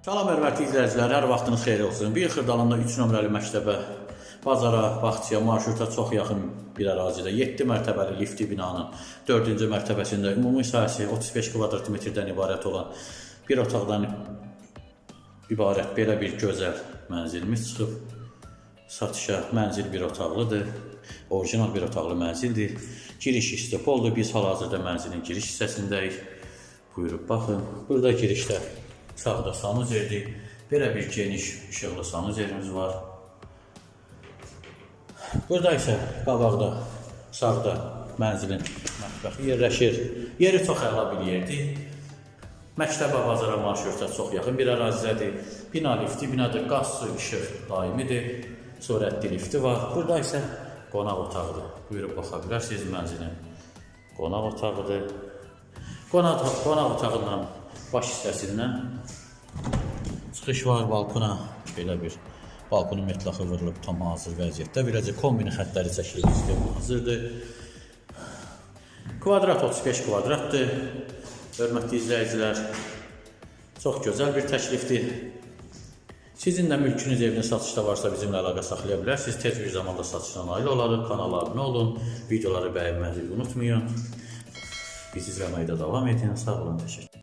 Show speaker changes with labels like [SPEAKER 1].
[SPEAKER 1] Salam hörmətli izləyicilər, hər vaxtınız xeyir olsun. Bir Xırdalanda 3 nömrəli məktəbə, bazara, bağçaya, marşruta çox yaxın bir ərazidə 7 mərtəbəli lifti binanın 4-cü mərtəbəsində ümumi sahəsi 35 kvadrat metrdən ibarət olan bir otaqdan ibarət belə bir gözəl mənzilimiz çıxıb satışa. Mənzil bir otaqlıdır. Orijinal bir otaqlı mənzildir. Giriş istipoldur. Biz hal-hazırda mənzilin giriş hissəsindəyik. Buyurub baxın. Burada girişdə sağda sanuzerdir. Belə bir geniş işıqlı sanuzerimiz var. Burada isə qabaqda, sağda mənzilin mətbəxi yerləşir. Yeri çox əla bir yerdir. Məktəbə, bazara, marşruta çox yaxın bir ərazidədir. Bina lifti, binada qaz, su, işıq daimidir. Sürətli lifti var. Burada isə qonaq otağıdır. Buyurub baxa bilərsiniz mənzilin. Qonaq otağıdır. Qonaq, qonaq otağından baş hissəsindən çıxış var balkona. Belə bir balkonun metlaxı vurulub tam hazır vəziyyətdə. Beləcə kombini xəttləri çəkilib sistem hazırdır. Kvadrat 35 kvadratdır. Hörmətli izləyicilər, çox gözəl bir təklifdir. Sizin də mülkünüz, eviniz satışda varsa bizimlə əlaqə saxlaya bilərsiniz. Tez bir zamanda satışdan nail olarıq. Kanala abunə olun. Videoları bəyənməyi unutmayın. Bizi izləməkdə davam edin. Sağ olun, təşəkkür